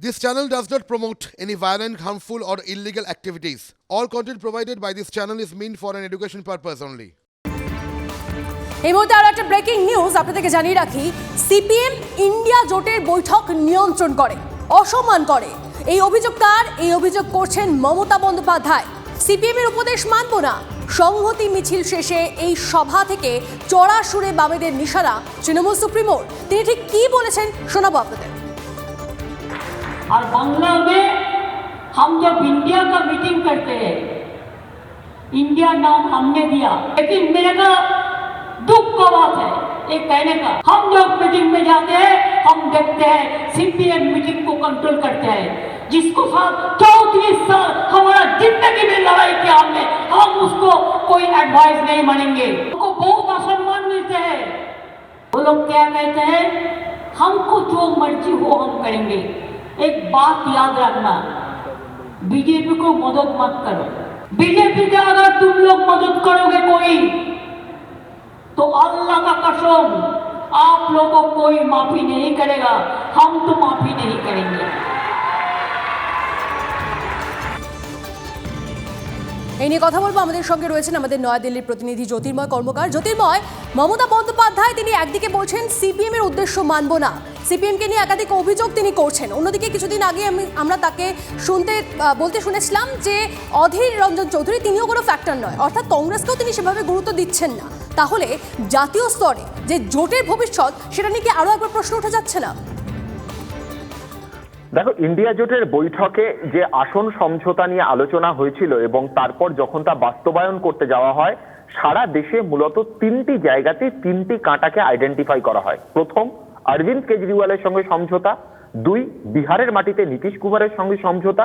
This channel does not promote any violent, harmful, or illegal activities. All content provided by this channel is meant for an education purpose only. এই মুহূর্তে আরও একটা breaking news আপনাদেরকে জানিয়ে রাখি। CPM India জোটের বৈঠক নিয়ন্ত্রণ করে অসম্মান করে। এই অভিযোগ কার? এই অভিযোগ করছেন মমতা বন্দ্যোপাধ্যায়। সিপিএম এর উপদেশ মানব না। সংহতি মিছিল শেষে এই সভা থেকে চড়া সুরে বামেদের নিশানা তৃণমূল সুপ্রিমোর। তিনি ঠিক কি বলেছেন শোনাবো আপনাদের। और बांग्ला में हम जब इंडिया का मीटिंग करते हैं इंडिया नाम हमने दिया। लेकिन मेरे का दुख का बात है ये कहने का, हम जब मीटिंग में जाते हैं, हम देखते हैं सीपीएम मीटिंग को कंट्रोल करते हैं, जिसको साथ चौतीस साल हमारा ज़िंदगी में लड़ाई किया हमने, हम उसको कोई एडवाइस नहीं मानेंगे। उनको बहुत असम्मान मिलते हैं। वो लोग क्या कहते हैं, हमको जो मर्ज़ी हो हम करेंगे। एक बात याद रखना बीजेपी को मदद मत करो बीजेपी का अगर तुम लोग मदद करोगे कोई तो अल्लाह का कसम आप लोगों को कोई माफी नहीं करेगा हम तो माफी नहीं এই নিয়ে কথা বলব। আমাদের সঙ্গে রয়েছেন আমাদের নয়াদিল্লির প্রতিনিধি জ্যোতির্ময় কর্মকার। জ্যোতির্ময়, মমতা বন্দ্যোপাধ্যায়, তিনি একদিকে বলছেন, সিপিএম এর উদ্দেশ্য মানব না। সিপিএমকে নিয়ে একাধিক অভিযোগ তিনি করছেন। অন্যদিকে কিছুদিন আগে আমি, আমরা তাকে শুনতে বলতে শুনেছিলাম যে অধীর রঞ্জন চৌধুরী, তিনিও কোনো ফ্যাক্টর নয়। অর্থাৎ কংগ্রেসকেও তিনি সেভাবে গুরুত্ব দিচ্ছেন না। তাহলে জাতীয় স্তরে যে জোটের ভবিষ্যৎ, সেটা নিয়ে কি আরও একবার প্রশ্ন উঠে যাচ্ছে না? দেখো ইন্ডিয়া জোটের বৈঠকে যে আসন সমঝোতা নিয়ে আলোচনা হয়েছিল এবং তারপর যখন তা বাস্তবায়ন করতে যাওয়া হয়, সারা দেশে মূলত তিনটি জায়গাতে তিনটি কাঁটাকে আইডেন্টিফাই করা হয়। প্রথম, অরবিন্দ কেজরিওয়ালের সঙ্গে সমঝোতা। দুই, বিহারের মাটিতে নীতিশ কুমারের সঙ্গে সমঝোতা।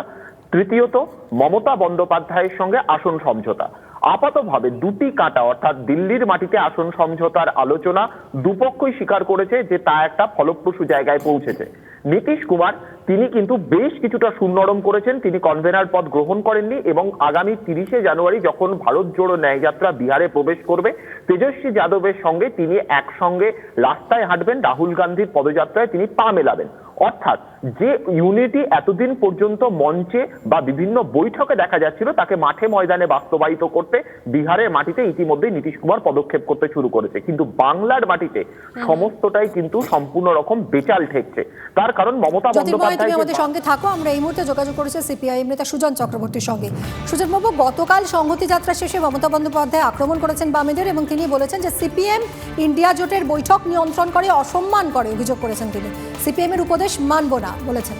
তৃতীয়ত, মমতা বন্দ্যোপাধ্যায়ের সঙ্গে আসন সমঝোতা। আপাতভাবে দুটি কাঁটা, অর্থাৎ দিল্লির মাটিতে আসন সমঝোতার আলোচনা দুপক্ষই স্বীকার করেছে যে তা একটা ফলপ্রসূ জায়গায় পৌঁছেছে। নীতিশ কুমার, তিনি কিন্তু বেশ কিছুটা সুনরম করেছেন। তিনি কনভেনার পদ গ্রহণ করেননি এবং আগামী তিরিশে জানুয়ারি যখন ভারত জোড়ো ন্যায়যাত্রা বিহারে প্রবেশ করবে, তেজস্বী যাদবের সঙ্গে তিনি একসঙ্গে রাস্তায় হাঁটবেন। রাহুল গান্ধীর পদযাত্রায় তিনি পা মেলাবেন। অর্থাৎ যে ইউনিটি এতদিন পর্যন্ত মঞ্চে বা বিভিন্ন বৈঠকে দেখা যাচ্ছিল তাকে মাঠে ময়দানে বাস্তবায়িত করতে বিহারের মাটিতে ইতিমধ্যেই নীতিশ কুমার পদক্ষেপ করতে শুরু করেছে। কিন্তু বাংলার মাটিতে সমস্তটাই কিন্তু সম্পূর্ণ রকম বেচাল ঠেকছে। তার কারণ মমতা বন্দ্যোপাধ্যায় আমাদের সঙ্গে থাকো আমরা এই মুহূর্তে যোগাযোগ করেছি সিপিআইএম নেতা সুজন চক্রবর্তীর সঙ্গে। সুজন বাবু গতকাল সংহতি যাত্রা শেষে মমতা বন্দ্যোপাধ্যায় আক্রমণ করেছেন বামেদের এবং তিনি বলেছেন যে সিপিএম ইন্ডিয়া জোটের বৈঠক নিয়ন্ত্রণ করে অসম্মান করে অভিযোগ করেছেন তিনি। সিপিএম এর উপদেশ মানব না। বলেছেন।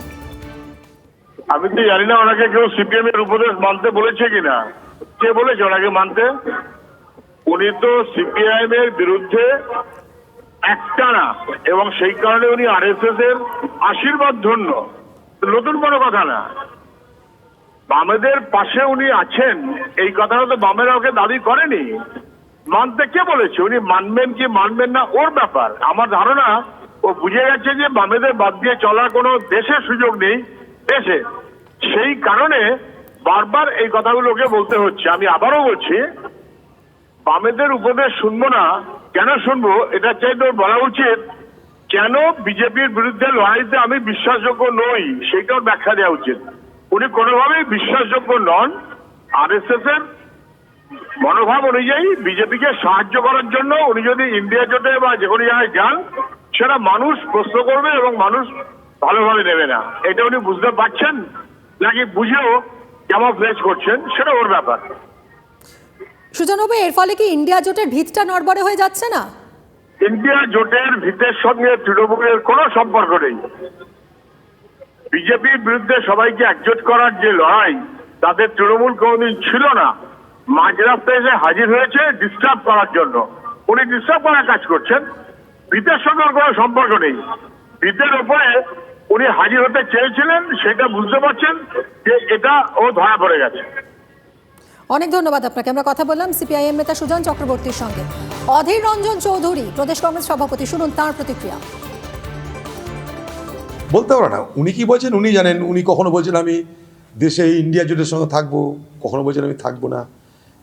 আমি তো জানি না ওনাকে কেউ সিপিএম এর উপদেশ মানতে বলেছে কিনা। কে বলেছে ওনাকে মানতে? উনি তো সিপিআইএম এর বিরুদ্ধে একটানা এবং সেই কারণে উনি আরএসএস এর আশীর্বাদ ধন্য। নতুন কোনো কথা না। বামেদের পাশে উনি আছেন, এই কথাটা তো বামেরা ওকে দাবি করেনি। মানতে কে বলেছে? উনি মানবেন কি মানবেন না, ওর ব্যাপার। আমার ধারণা ও বুঝে গেছে যে বামেদের বাদ দিয়ে চলার কোনো দেশের সুযোগ নেই, দেশে। সেই কারণে বারবার এই কথাগুলো ওকে বলতে হচ্ছে। আমি আবারও বলছি, বামেদের উপদেশ শুনব না। কেন শুনব? এটা চাইতে ওর বলা উচিত, কেন বিজেপির বিরুদ্ধে লড়াইতে আমি বিশ্বাসযোগ্য নই? সেইটাও ব্যাখ্যা দেওয়া উচিত। উনি কোনোভাবেই বিশ্বাসযোগ্য নন। আরএসএস এর মনোভাব অনুযায়ী বিজেপিকে সাহায্য করার জন্য উনি যদি ইন্ডিয়া জোটে বা যে কোনো জায়গায় যান সেটা মানুষ প্রশ্ন করবে এবং মানুষ ভালোভাবে নেবে না। এটা উনি বুঝতে পারছেন? নাকি বুঝেও কেমন ফ্লেস করছেন? সেটা ওর ব্যাপার। সুজন বাবু এর ফলে কি ইন্ডিয়া জোটের ভিতটা নড়বড়ে হয়ে যাচ্ছে না? ইন্ডিয়া জোটের ভিতের সঙ্গে তৃণমূলের কোনো সম্পর্ক নেই। বিজেপির বিরুদ্ধে সবাইকে একজোট করার যে লড়াই তাদের তৃণমূল কোনোদিন ছিল না। মাঝ রাস্তায় এসে হাজির হয়েছে ডিস্টার্ব করার জন্য। উনি ডিস্টার্ব করার কাজ করছেন। ভিতের সঙ্গে কোনো সম্পর্ক নেই। ভিতের ওপরে উনি হাজির হতে চেয়েছিলেন সেটা বুঝতে পারছেন যে এটা ও ধরা পড়ে গেছে। অনেক ধন্যবাদ আপনাকে। আমরা কথা বললাম সিপিআইএম নেতা সুজন চক্রবর্তীর সঙ্গে। অধীর রঞ্জন চৌধুরী প্রদেশ কংগ্রেস সভাপতি শুনুন তার প্রতিক্রিয়া। বলতে পারো না উনি কি বলছেন উনি জানেন উনি কখনো বলছেন আমি দেশে ইন্ডিয়া জোটের সঙ্গে থাকব কখনো বলছেন আমি থাকব না।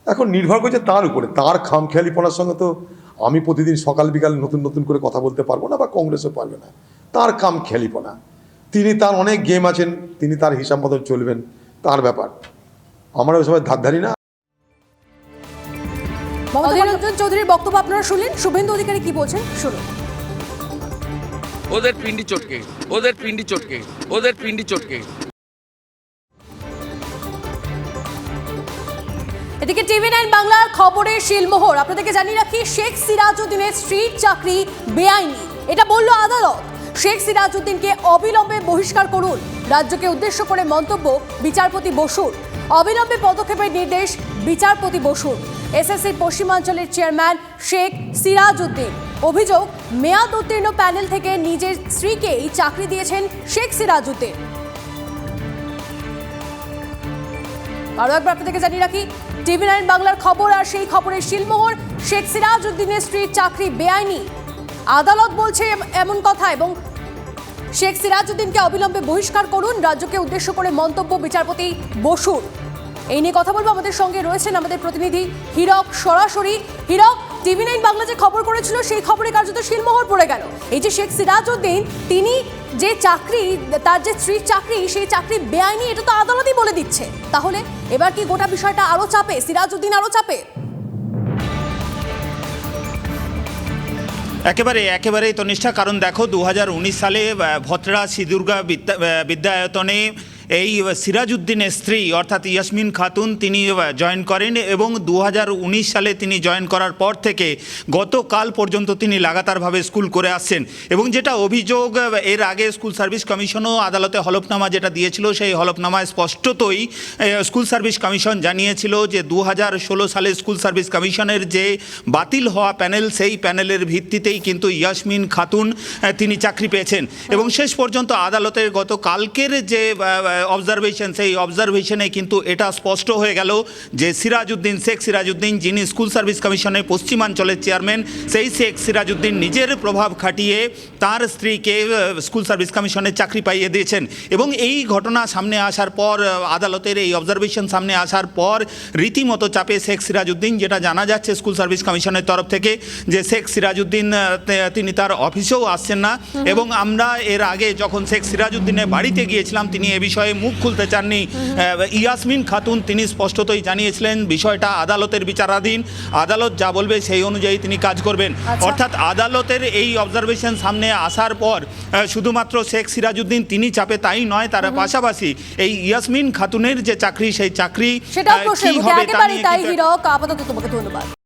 এখন নির্ভর করছে তার উপরে তার খামখেয়ালিপনার সঙ্গে তো আমি প্রতিদিন সকাল বিকাল নতুন নতুন করে কথা বলতে পারব না বা কংগ্রেসও পারবে না। তার খামখেয়ালিপনা তিনি তার অনেক গেম আছেন তিনি তার হিসাব মতো চলবেন তার ব্যাপার। আমরা ওই সময় ধার ধারি না। চৌধুরীর বক্তব্য আপনারা শুনলেন। শুভেন্দু অধিকারী কি বলছেন? শুনুন। ওদের পিন্ডি চটকে ওদের পিন্ডি চটকে ওদের পিন্ডি চটকে। এদিকে টিভি নাইন বাংলার খবরে শিলমোহর। আপনাদেরকে জানিয়ে রাখি, শেখ সিরাজউদ্দিনের স্ত্রীর চাকরি বেআইনি। এটা বলল আদালত। শেখ সিরাজউদ্দিনকে অবিলম্বে বহিষ্কার করুন। রাজ্যকে উদ্দেশ্য করে মন্তব্য বিচারপতি বসুর। অবিলম্বে পদক্ষেপের নির্দেশ বিচারপতি বসুর। এসএসসি পশ্চিমাঞ্চলের চেয়ারম্যান শেখ সিরাজউদ্দিন। অভিযোগ, মেয়াদ উত্তীর্ণ প্যানেল থেকে নিজের স্ত্রীকেই চাকরি দিয়েছেন শেখ সিরাজউদ্দিন। আরও একবার আপনাদেরকে জানিয়ে রাখি, টিভি নাইন বাংলার খবর আর সেই খবরের শিলমোহর, শেখ সিরাজ উদ্দিনের স্ত্রীর চাকরি বেআইনি। আদালত বলছে এম- এমন কথা এবং শেখ সিরাজউদ্দিনকে অবিলম্বে বহিষ্কার করুন, রাজ্যকে উদ্দেশ্য করে মন্তব্য বিচারপতি বসুর। এই নিয়ে কথা বলব আমাদের সঙ্গে রয়েছেন আমাদের প্রতিনিধি হীরক সরাসরি। হীরক টিভি নাইন বাংলা যে খবর করেছিল সেই খবরে কার্যত শিলমোহর পড়ে গেল। এই যে শেখ সিরাজউদ্দিন তিনি যে চাকরি তার যে স্ত্রীর চাকরি সেই চাকরি বেআইনি এটা তো আদালতই বলে দিচ্ছে। তাহলে এবার কি গোটা বিষয়টা আরও চাপে? সিরাজউদ্দিন আরও চাপে? একেবারে একেবারেই তনিষ্ঠা কারণ দেখো দু হাজার উনিশ সালে আহ, সিদুর্গা বিদ্যা বিদ্যায়তনে এই সিরাজউদ্দিনের স্ত্রী, অর্থাৎ ইয়াসমিন খাতুন, তিনি জয়েন করেন এবং দু হাজার উনিশ সালে তিনি জয়েন করার পর থেকে গতকাল পর্যন্ত তিনি লাগাতারভাবে স্কুল করে আসছেন। এবং যেটা অভিযোগ, এর আগে স্কুল সার্ভিস কমিশনও আদালতে হলফনামা যেটা দিয়েছিল, সেই হলফনামায় স্পষ্টতই স্কুল সার্ভিস কমিশন জানিয়েছিল যে দু হাজার ষোলো সালে স্কুল সার্ভিস কমিশনের যে বাতিল হওয়া প্যানেল, সেই প্যানেলের ভিত্তিতেই কিন্তু ইয়াসমিন খাতুন তিনি চাকরি পেয়েছেন। এবং শেষ পর্যন্ত আদালতের গত কালকের যে অবজারভেশন সেই অবজারভেশনে কিন্তু এটা স্পষ্ট হয়ে গেল যে সিরাজউদ্দিন শেখ সিরাজউদ্দিন যিনি স্কুল সার্ভিস কমিশনের পশ্চিমাঞ্চলের চেয়ারম্যান সেই শেখ সিরাজউদ্দিন নিজের প্রভাব খাটিয়ে তার স্ত্রীকে স্কুল সার্ভিস কমিশনের চাকরি পাইয়ে দিয়েছেন। এবং এই ঘটনা সামনে আসার পর আদালতের এই অবজারভেশন সামনে আসার পর রীতিমতো চাপে শেখ সিরাজউদ্দিন যেটা জানা যাচ্ছে স্কুল সার্ভিস কমিশনের তরফ থেকে যে শেখ সিরাজউদ্দিন তিনি তার অফিসেও আসছেন না। এবং আমরা এর আগে যখন শেখ সিরাজউদ্দিনের বাড়িতে গিয়েছিলাম তিনি এ বিষয়ে মুখ খুলতে চাননি। ইয়াসমিন খাতুন তিনি স্পষ্টতই জানিয়েছিলেন বিষয়টা আদালতের বিচারাধীন। আদালত যা বলবে সেই অনুযায়ী তিনি কাজ করবেন। আচ্ছা। অর্থাৎ আদালতের এই অবজারভেশন সামনে আসার পর শুধুমাত্র শেখ সিরাজউদ্দিন তিনি চাপে তাই নয় তার পাশাপাশি এই ইয়াসমিন খাতুনের যে চাকরি সেই চাকরি কি হবে তা নিয়ে আপাতত তোমাকে ধন্যবাদ।